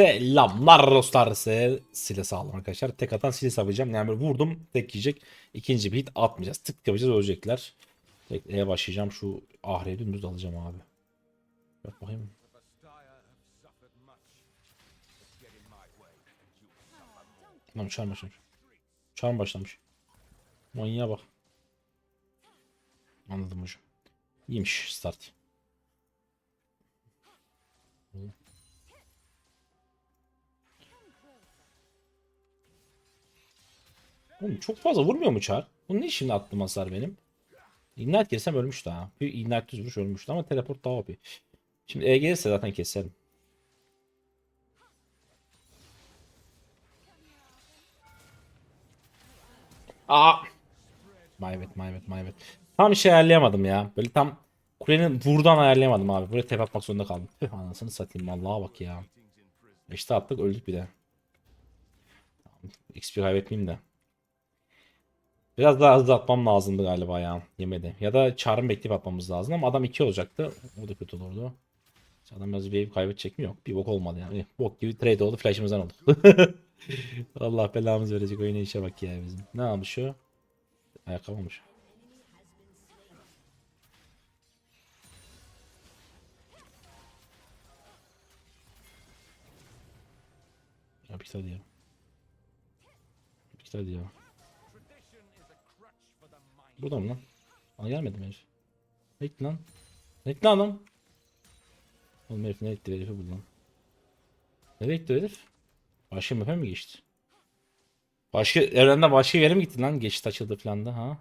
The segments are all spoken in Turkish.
Selamlar dostlar. Sile sağlam arkadaşlar. Tek atan Sile yapacağım. Yani böyle vurdum tek yiyecek. İkinci bir hit atmayacağız. Tık yapacağız ölecekler. Tekneye başlayacağım. Şu ahreyi dümdüz alacağım abi. Bak bakayım. Lan çarm başlamış. Çarm başlamış. Manyağa bak. Anladım hocam. İyiymiş start. Oğlum çok fazla vurmuyor mu çar? Bunun ne şimdi attım hasar benim? Ignite girsem ölmüştü ha. Bir Ignite düz vuruş ölmüştü ama teleport daha OP. Şimdi E gelirse zaten keserim. Aa! Maybet, maybet, maybet. Tam şey ayarlayamadım ya. Böyle tam kulenin buradan ayarlayamadım abi. Buraya tep atmak zorunda kaldım. Tüh anasını satayım vallahi bak ya. İşte attık öldük bir de. XP kaybetmeyeyim de. Biraz daha hızlı atmam lazımdı galiba ya. Yemedi. Ya da çağrım bekleyip atmamız lazım ama adam 2 olacaktı. O da kötü olurdu. Adam biraz wave kaybedecek mi? Yok. Bir bok olmadı yani. Bok gibi trade oldu. Flash'ımızdan oldu. Allah belamızı verecek oyuna işe bak ya bizim. Ne almış o? Ayakkabı almış. Ya bir hadi ya. Burada mı lan? Bana gelmedi mi herif? Ne gitti lan? Ne gitti lan? Oğlum herif ne gitti herifi bu lan? Gitti herif? Başka map'e mi geçti? Başka evrende başka yere mi gitti lan? Geçit açıldı falan da ha?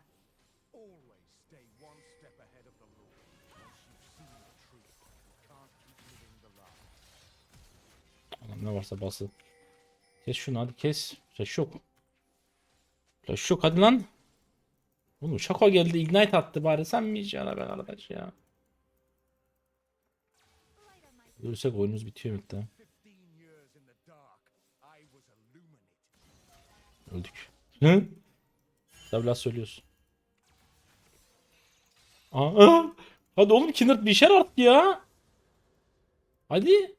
Adam ne varsa bası. Kes şunu hadi kes. Flash yok. Flash yok hadi lan. Oğlum şaka geldi ignite attı bari sen mi yiyeceksin be arkadaş ya. Ölürsek oyunumuz bitiyor midden. Öldük. Hı? Laf söylüyorsun. Aa, hadi oğlum Kindred bir işler artık ya. Hadi.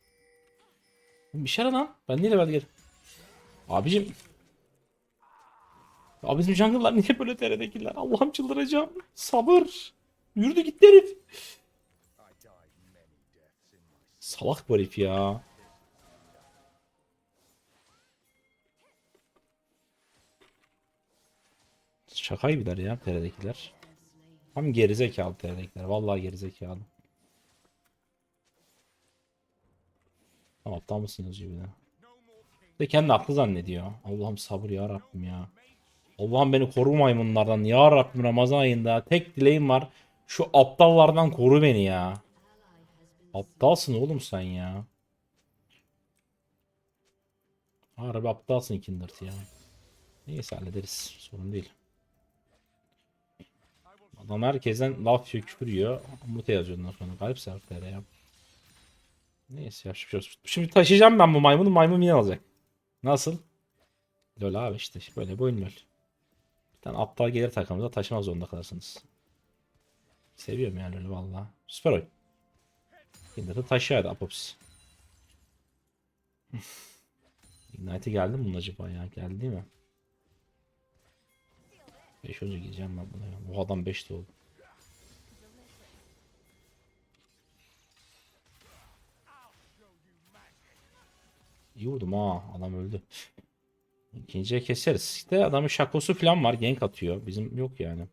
Bir şeyler lan. Ben niye level gel? Abicim. Abi bizim jungle'lar niye böyle TR'dekiler? Allah'ım çıldıracağım. Sabır. Yürüdü gitti herif. Salak bu herif ya. Şaka gibiler ya TR'dekiler. Tam gerizekalı TR'dekiler. Vallahi gerizekalı. Tam aptal mısın yazıyor bir de. De kendi aklı zannediyor. Allah'ım sabır ya Rabbim ya. Allah'ım beni koru maymunlardan ya Rabbim Ramazan ayında tek dileğim var. Şu aptallardan koru beni ya. Aptalsın oğlum sen ya. Harbi aptalsın Kindred ya. Neyse hallederiz. Sorun değil. Adam herkesten laf yiyor, küfür yiyor. Mute yazıyor ondan sonra. Garip serflere ya. Neyse yok. Şimdi taşıyacağım ben bu maymunu. Maymun yine alacak. Nasıl? Lol abi işte böyle bir oyun lol. Bir tane aptal gelir takımıza taşımak zorunda kalırsınız. Seviyorum yani öyle valla. Süper oyun. Yine de taşıyordu Apops. Ignite geldi mi bunun acaba ya? Geldi değil mi? 5 önce gireceğim ben buna ya. Bu adam 5 de oldu. İyi vurdum ha. Adam öldü. İkinciye keseriz. İşte adamın şakosu falan var. Gank atıyor. Bizim yok yani.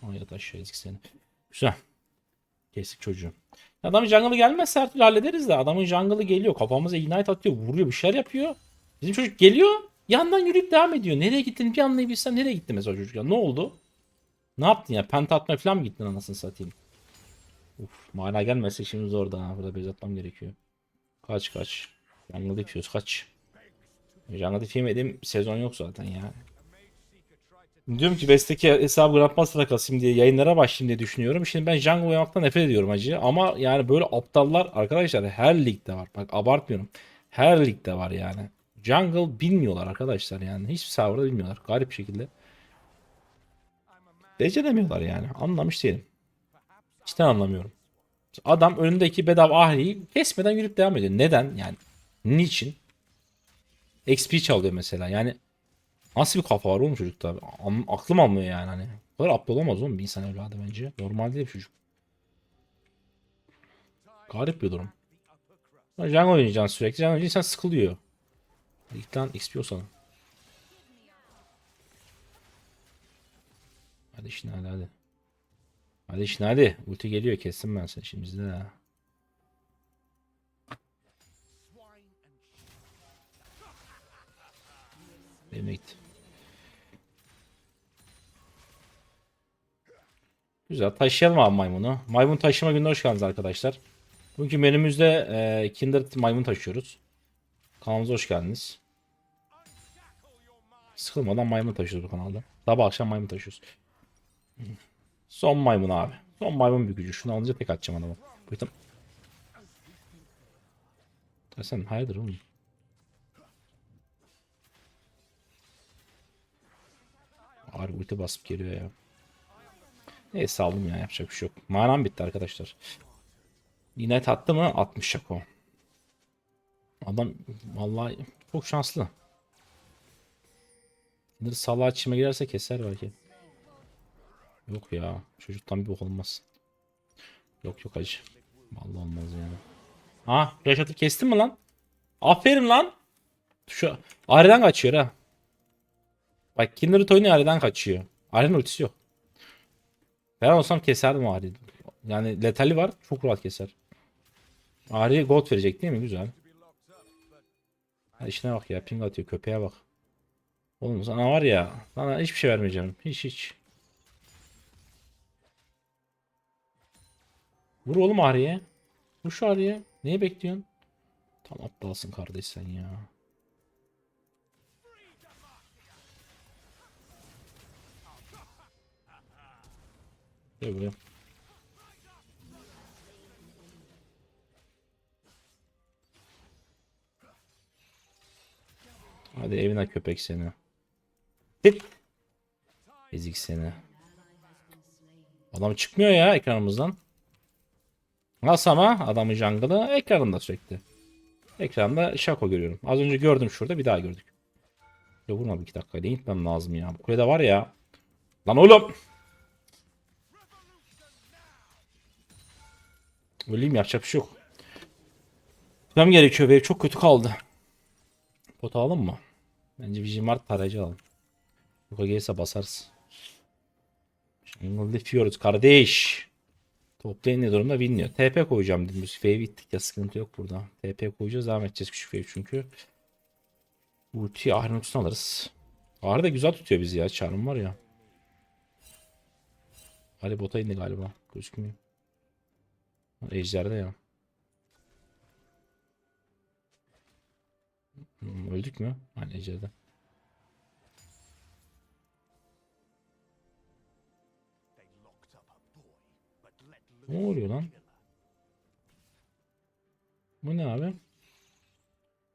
Hayat aşağı ezik seni. Güzel. Kestik çocuğu. Adamın jungle'ı gelmezse her türlü hallederiz de. Adamın jungle'ı geliyor. Kafamıza ignite atıyor. Vuruyor. Bir şeyler yapıyor. Bizim çocuk geliyor. Yandan yürüyüp devam ediyor. Nereye gittiğini bir anlayabilsem nereye gitti mesela çocuk ya? Ne oldu? Ne yaptın ya? Penta atmaya falan mı gittin anasını satayım? Uf, mana gelmezse şimdi zor da ha. Burada bez atmam gerekiyor. Kaç kaç. Jungle yapıyoruz kaç. Jungle Diff yemedim sezon yok zaten ya. Diyorum ki Best'teki hesabı Grandmaster'a kasayım diye yayınlara başlayayım diye düşünüyorum. Şimdi ben Jungle oynamaktan nefret ediyorum acı. Ama yani böyle aptallar arkadaşlar her ligde var. Bak abartmıyorum. Her ligde var yani. Jungle bilmiyorlar arkadaşlar yani. Hiçbir serverda bilmiyorlar. Garip şekilde. Beceremiyorlar yani. Anlamış değilim. Cidden anlamıyorum. Adam önündeki bedava ahriyi kesmeden yürüyüp devam ediyor. Neden? Yani niçin? XP çalıyor mesela. Yani nasıl bir kafa var oğlum çocukta? Aklım almıyor yani hani. Bu kadar aptal olamaz oğlum bir insan evladı bence. Normal değil çocuk. Garip bir durum. Jungle oynayacaksın sürekli. Jungle oynayınca insan sıkılıyor. Git lan XP o sana. Hadi işine hadi hadi. Hadi işine hadi. Ulti geliyor kestim ben seni şimdi ha. Git. Güzel taşıyalım abi maymunu. Maymun taşıma gününe hoş geldiniz arkadaşlar. Bugünkü menümüzde e, Kindred maymun taşıyoruz. Kanalımıza hoş geldiniz. Sıkılmadan maymun taşıyoruz bu kanalda. Sabah akşam maymun taşıyoruz. Son maymun abi. Son maymun bir gücü. Şunu alınca tek atacağım. Buyurun. Ya sen hayırdır oğlum? Harbi ulti basıp geliyor ya. Neyse aldım ya yapacak bir şey yok. Manam bitti arkadaşlar. Yine attı mı? Atmış şako. Adam vallahi çok şanslı. Şimdi salağa çime girerse keser belki. Yok ya. Çocuktan bir bok olmaz. Yok yok acı. Vallahi olmaz yani. Ha, atıp kestin mi lan? Aferin lan. Şu Are'den kaçıyor ha. Bak Kindred oynuyor Are'den kaçıyor. Are'nin ultisi yok. Ben olsam keserdim Are'yi. Yani letali var. Çok rahat keser. Are'ye gold verecek değil mi? Güzel. Ha işine bak ya. Ping atıyor. Köpeğe bak. Oğlum sana var ya. Sana hiçbir şey vermeyeceğim. Hiç hiç. Vur oğlum Ahri'ye. Vur şu Ahri'ye. Neyi bekliyorsun? Tam aptalsın kardeş sen ya. Gel buraya. Hadi evine köpek seni. Git. Ezik seni. Adam çıkmıyor ya ekranımızdan. Nasıl ama adamın jungle'ı ekranında sürekli. Ekranda şako görüyorum. Az önce gördüm şurada bir daha gördük. Ya vurma bir iki dakika. Ne gitmem lazım ya. Bu kulede var ya. Lan oğlum. Öleyim yapacak bir şey yok. Gitmem gerekiyor. Benim çok kötü kaldı. Pot alalım mı? Bence Vigimart tarayıcı alalım. Yuka gelirse basarız. Jungle Fiyoruz kardeş. Toplayın ne durumda bilmiyor. TP koyacağım dedim. Fave bittik ya sıkıntı yok burada. TP koyacağız devam edeceğiz küçük Fave çünkü. Ulti ultisini alırız. Ahri da güzel tutuyor bizi ya. Çarım var ya. Ali bota indi galiba. Gözükmüyor. Ejder'de ya. Hmm, öldük mü? Hani Ejder'de. Ne oluyor lan? Bu ne abi?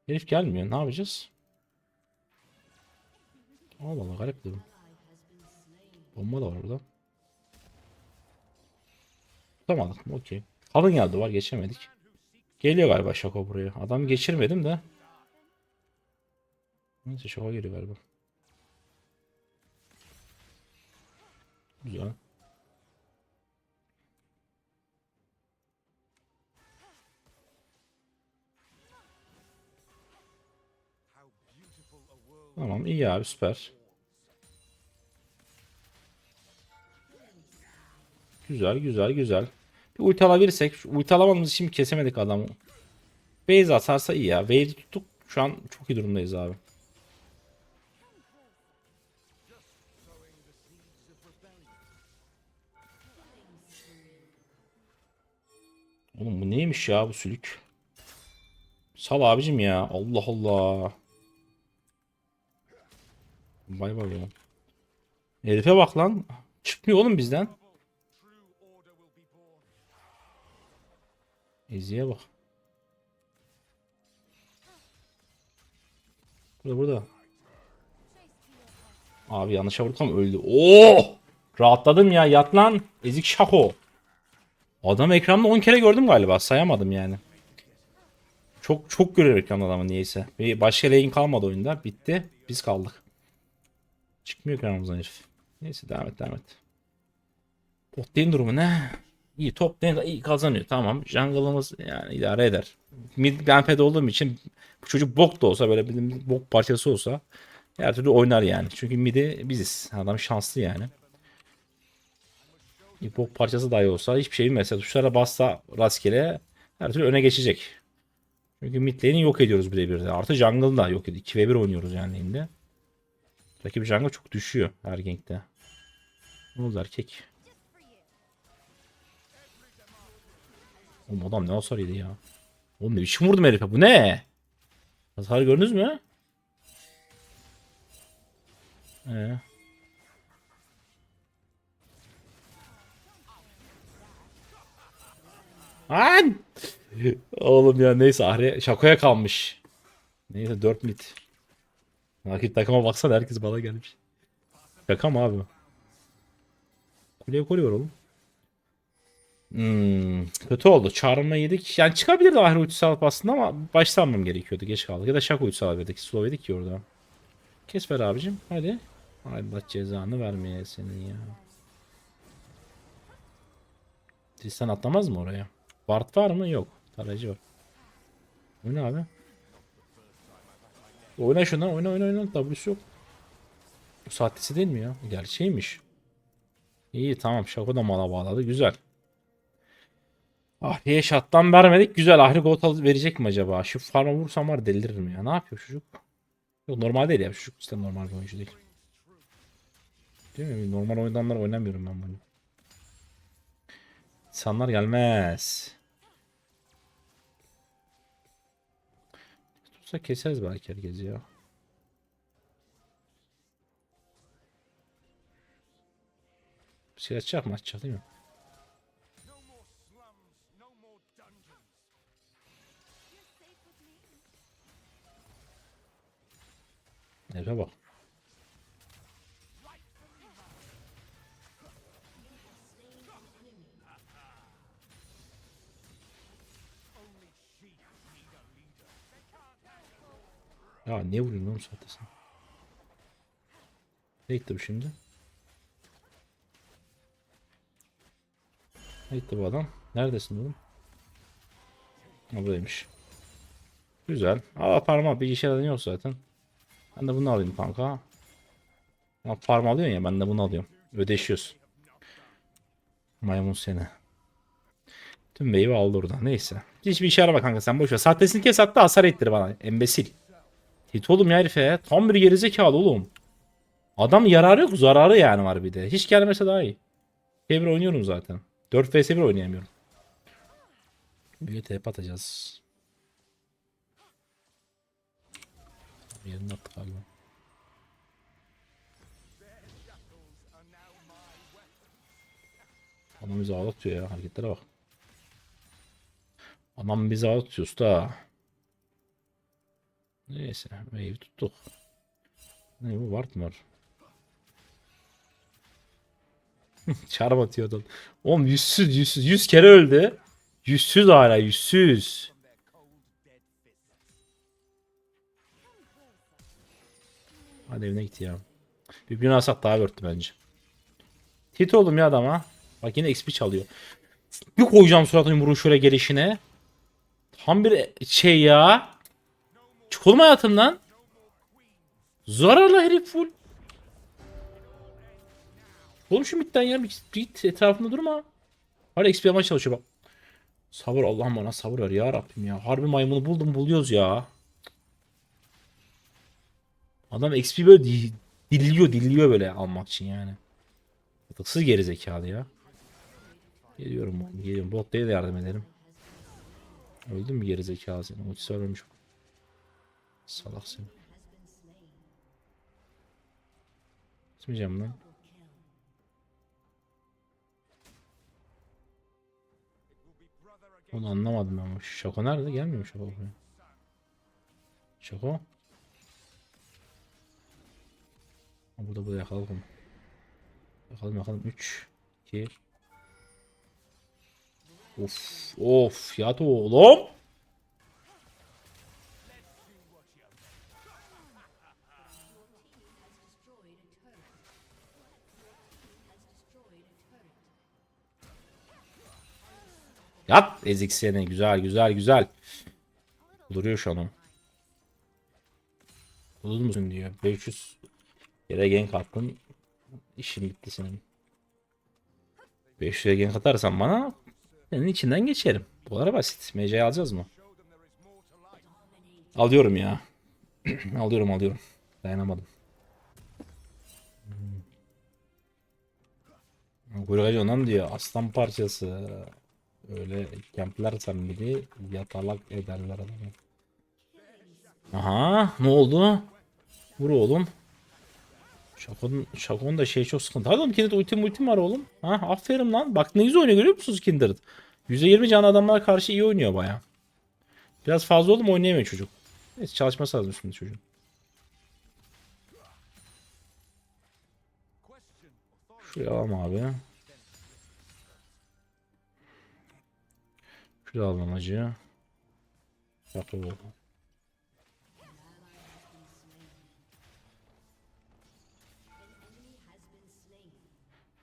Herif gelmiyor. Ne yapacağız? Allah Allah garip durum. Bomba da var burada. Tutamadık mı? Okey. Kalın geldi var geçemedik. Geliyor galiba Şako buraya. Adam geçirmedim de. Neyse Şako geliyor galiba. Güzel. Tamam iyi abi süper. Güzel güzel güzel. Bir ulti alabilirsek. Ulti alamadığımız için kesemedik adamı. Base atarsa iyi ya. Wave'i tuttuk. Şu an çok iyi durumdayız abi. Oğlum bu neymiş ya bu sülük? Sal abicim ya. Allah Allah. Bay bay ya. Herife bak lan. Çıkmıyor oğlum bizden. Eziye bak. Burada burada. Abi yanlışa vurdum öldü. Oo! Rahatladım ya yat lan. Ezik şako. Adam ekranda 10 kere gördüm galiba. Sayamadım yani. Çok çok görüyor ekranda adamı niyeyse. Bir başka lane kalmadı oyunda. Bitti. Biz kaldık. Çıkmıyor ekranımızdan herif. Neyse devam et devam et. Lane durumu ne? İyi top lane iyi kazanıyor tamam. Jungle'ımız yani idare eder. Mid gamped olduğum için bu çocuk bok da olsa böyle bir bok parçası olsa her türlü oynar yani. Çünkü mid'i biziz. Adam şanslı yani. Bok parçası dahi olsa hiçbir şey bilmese tuşlara bassa rastgele her türlü öne geçecek. Çünkü mid yok ediyoruz birebir de. Artı jungle'ı da yok ediyoruz. 2v1 oynuyoruz yani lane'de. Rakip jungle çok düşüyor her gankte. Ne oldu erkek? Oğlum adam ne hasar yedi ya. Oğlum ne biçim vurdum herife bu ne? Hasar gördünüz mü? Ee. Lan! Oğlum ya neyse Ahri şakoya kalmış. Neyse 4 mit. Rakip takıma baksana herkes bana gelmiş. Şaka mı abi? Kuleye koruyor oğlum. Hmm, kötü oldu. Çağrılma yedik. Yani çıkabilirdi Ahri ultisi alıp aslında ama başta almam gerekiyordu. Geç kaldık. Ya da şaka ultisi alabilirdik. Slow yedik ki orada. Kes ver abicim. Hadi. Allah cezanı vermeye senin ya. Tristan atlamaz mı oraya? Bart var mı? Yok. Tarayıcı var. Oyna abi. Oyna şuna. Oyna oyna oyna. W'su yok. Bu saatlisi değil mi ya? Gerçeğiymiş. İyi tamam. Şako da mala bağladı. Güzel. Ahri'ye şattan vermedik. Güzel. Ahri alıp verecek mi acaba? Şu farma vursam var deliririm ya. Ne yapıyor çocuk? Yok normal değil ya. Çocuk işte normal bir oyuncu değil. Değil mi? Normal oyundanlar oynamıyorum ben bunu. İnsanlar gelmez. Keseriz belki herkes ya. Bir şey açacak mı? Açacak değil mi? Herife bak. Ya ne vuruyorsun oğlum saatte sen? Ne gitti bu şimdi? Ne gitti bu adam? Neredesin oğlum? Ha buradaymış. Güzel. Al parmağı bir işe yok zaten. Ben de bunu alayım kanka. Ya farm alıyorsun ya ben de bunu alıyorum. Ödeşiyoruz. Maymun seni. Tüm meyve aldı oradan. Neyse. Hiçbir işe yarama kanka sen boş ver. Sahtesini kes hatta hasar ettir bana. Embesil. Hit oğlum ya herife. Tam bir gerizekalı oğlum. Adam yararı yok zararı yani var bir de. Hiç gelmese daha iyi. Bir oynuyorum zaten. 4 vs 1 oynayamıyorum. Bir TP atacağız. Yerini attık galiba. Adam bizi ağlatıyor ya hareketlere bak. Adam bizi ağlatıyor usta. Neyse wave'i tuttuk. Ne bu ward mı var? Çarm atıyor adam. Oğlum yüzsüz yüzsüz. Yüz kere öldü. Yüzsüz hala yüzsüz. Hadi evine git ya. Bir gün alsak daha örttü bence. Tit oğlum ya adama. Bak yine XP çalıyor. Bir koyacağım suratını yumruğun şöyle gelişine. Tam bir şey ya. Çık hayatımdan. Zararlı herif full. Oğlum şu midden ya bir git etrafında durma. Hala XP almaya çalışıyor bak. Sabır Allah'ım bana sabır ver ya Rabbim ya. Harbi maymunu buldum buluyoruz ya. Adam XP böyle di- dilliyor dilliyor böyle almak için yani. Atıksız geri zekalı ya. Geliyorum geliyorum. Bot'taya da yardım edelim. Öldün mü geri zekalı senin? Ultisi ölmüş. Salak sen. Açmayacağım lan. Onu anlamadım ama. Şoko nerede? Gelmiyor Şoko buraya. Şoko. Burada burada yakalım. Yakalım yakalım. 3 2 Of of ya da oğlum. Yat ezik seni. Güzel güzel güzel. Duruyor şu an. Bulur musun diyor. 500 yere gank attın. İşin bitti senin. 500 yere gank atarsan bana senin içinden geçerim. Bu kadar basit. MC'yi alacağız mı? Alıyorum ya. alıyorum alıyorum. Dayanamadım. Kuyrukacı ondan diyor. Aslan parçası. Öyle kempler sen biri yatalak ederler adamı. Aha ne oldu? Vur oğlum. Şakon, Şakon da şey çok sıkıntı. Hadi oğlum Kindred ultim ultim var oğlum. Ha aferin lan. Bak ne güzel oynuyor görüyor musunuz Kindred? %20 can adamlara karşı iyi oynuyor baya. Biraz fazla oldum oynayamıyor çocuk. Neyse çalışması lazım şimdi çocuğun. Şuraya alalım abi. Şuraya alalım acı. Yapalım.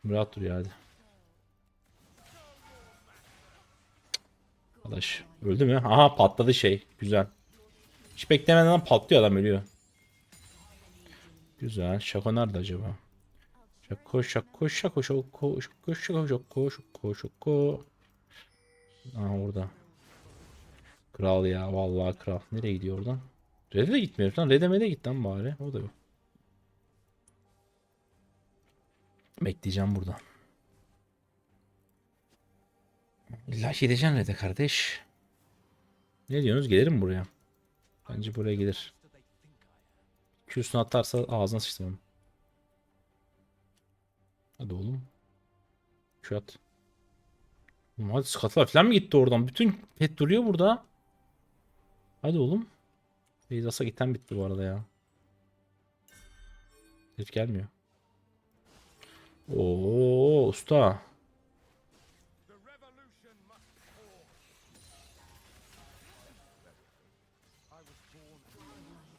Rahat dur ya hadi. Arkadaş öldü mü? Aha patladı şey. Güzel. Hiç beklemeden patlıyor adam ölüyor. Güzel. Şako nerede acaba? Şako şako şako şako şako şako şako şako Aha orada. Kral ya vallahi kral. Nereye gidiyor oradan? Red'e de gitmiyor lan. Red'e de git lan bari. O da yok. Bekleyeceğim burada. İlla gideceksin Red'e kardeş. Ne diyorsunuz? Gelirim buraya. Bence buraya gelir. Q'sunu atarsa ağzına sıçtım onu. Hadi oğlum. Q at. Hadi skatlar falan mı gitti oradan? Bütün pet duruyor burada. Hadi oğlum. Beyzas'a gitten bitti bu arada ya. Herif gelmiyor. Oo usta.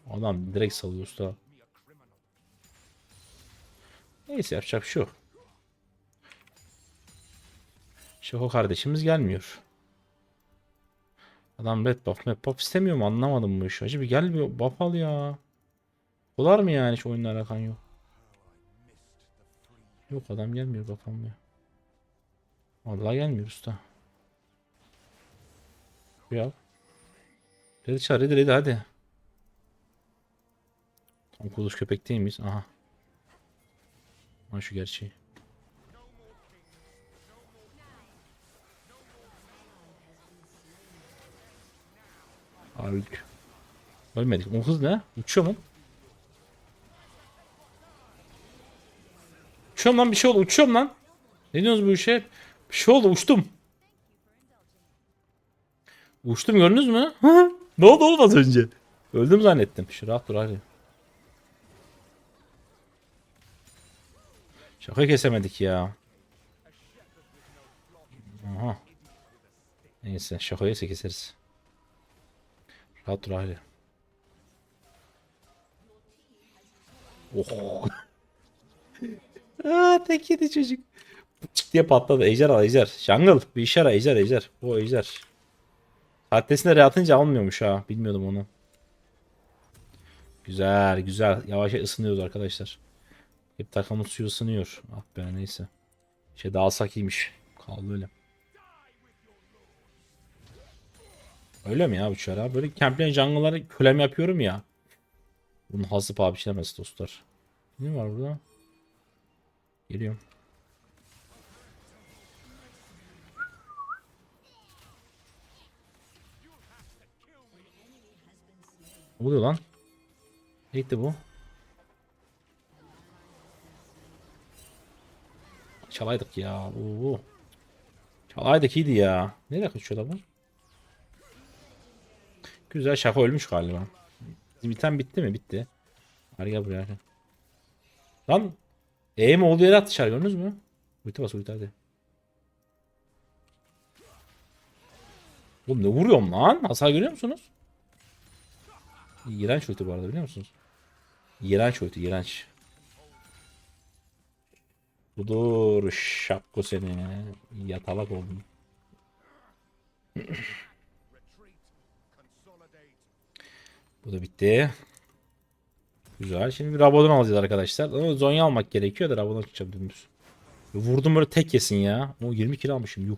Adam direkt salıyor usta. Neyse yapacak bir Şoko kardeşimiz gelmiyor. Adam red buff red buff istemiyor mu anlamadım bu işi. Acı bir gel bir buff al ya. Olar mı yani hiç oyunla alakan yok. Yok adam gelmiyor buff almıyor. Vallahi gelmiyor usta. Ya. Dedi çağır dedi dedi hadi. Tam kuluş köpek değil miyiz? Aha. Ha şu gerçeği. Öldük. Ölmedik. O hız ne? Uçuyor mu? Uçuyorum lan bir şey oldu. Uçuyorum lan. Ne diyorsunuz bu işe? Bir şey oldu. Uçtum. Uçtum gördünüz mü? ne oldu oğlum az önce? Öldüm zannettim. Şu rahat dur hadi. Şaka kesemedik ya. Aha. Neyse şakayı keseriz. Rahat dur hadi. Oh. Aa tek yedi çocuk. Çık diye patladı. Ejder al ejder. Jungle. Bir işe ara ejder ejder. O ejder. Saatesinde re atınca almıyormuş ha. Bilmiyordum onu. Güzel güzel. Yavaş yavaş ısınıyoruz arkadaşlar. Hep takımın suyu ısınıyor. Ah be neyse. Şey dağılsak iyiymiş. Kaldı öyle. Öyle mi ya bu çara? Böyle Campion jungle'ları kölem yapıyorum ya. Bunun hası paha biçilemez dostlar. Ne var burada? Geliyorum. Ne oluyor lan? Ne gitti bu? Çalaydık ya. Oo. Çalaydık iyiydi ya. Nereye kaçıyor da bu? Güzel şaka ölmüş galiba. Biten bitti mi? Bitti. Hadi gel buraya. Lan E mi olduğu yere attı gördünüz mü? Ulti bas ulti hadi. Oğlum ne vuruyorum lan? Hasar görüyor musunuz? İğrenç ulti bu arada biliyor musunuz? İğrenç ulti iğrenç. Budur şapko seni. Yatalak oldum. Bu da bitti. Güzel. Şimdi bir Rabadon alacağız arkadaşlar. Ama Zonya almak gerekiyor da Rabadon çıkacağım dümdüz. Vurdum böyle tek yesin ya. O 20 kilo almışım. Yuh.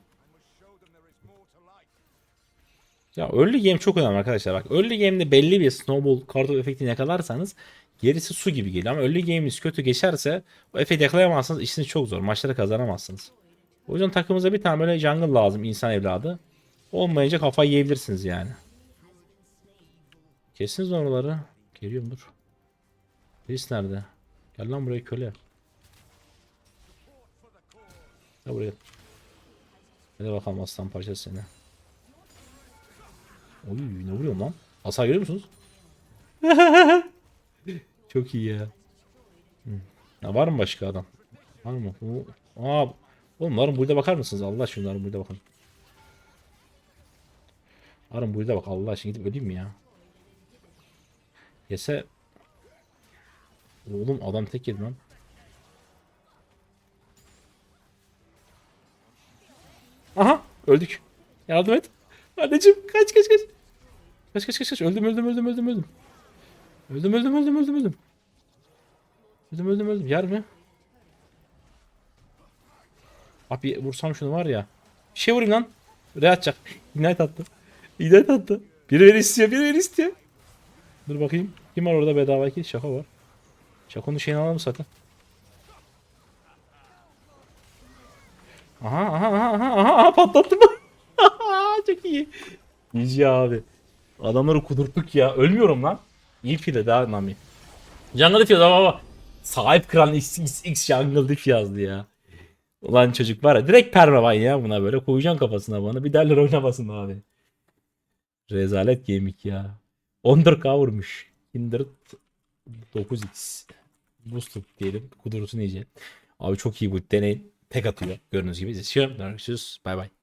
Ya early game çok önemli arkadaşlar. Bak early game'de belli bir snowball kartopu efektini yakalarsanız gerisi su gibi geliyor. Ama early game'iniz kötü geçerse o efekti yakalayamazsanız işiniz çok zor. Maçları kazanamazsınız. O yüzden takımımıza bir tane böyle jungle lazım insan evladı. Olmayınca kafayı yiyebilirsiniz yani. Kesiniz oraları. Geliyorum dur. Reis nerede? Gel lan buraya köle. Gel buraya. Hadi bakalım aslan parçası seni. Oy ne vuruyorum lan? Hasar görüyor musunuz? Çok iyi ya. Ya var mı başka adam? Var mı? Bu... Aa, oğlum varım burada bakar mısınız? Allah aşkına varım burada bakın. Varım burada bak Allah aşkına gidip öleyim mi ya? Yese Oğlum adam tek yedi lan. Aha öldük. Yardım et. Anneciğim kaç kaç kaç. Kaç kaç kaç kaç. Öldüm öldüm öldüm öldüm öldüm. Öldüm öldüm öldüm öldüm öldüm. Öldüm öldüm öldüm. Yer mi? Abi vursam şunu var ya. Bir şey vurayım lan. Re atacak. Ignite attı. Ignite attı. Biri beni istiyor. Biri beni istiyor. Dur bakayım. Kim var orada bedava ki? Şaka var. Şakonun şeyini alalım zaten. Aha aha aha aha aha, aha patlattım. Çok iyi. İyice abi. Adamları kudurttuk ya. Ölmüyorum lan. İyi file daha Nami. Jungle Diff yazdı baba. Sahip kıran X, X, X Jungle Diff yazdı ya. Ulan çocuk var ya direkt permaban ya buna böyle koyacaksın kafasına bana bir derler oynamasın abi. Rezalet gemik ya. 14k vurmuş. Kindred 9x. Boosted diyelim. Kudursun iyice. Abi çok iyi bu deneyin. Tek atıyor. Gördüğünüz gibi. Görüşürüz. Bay bay.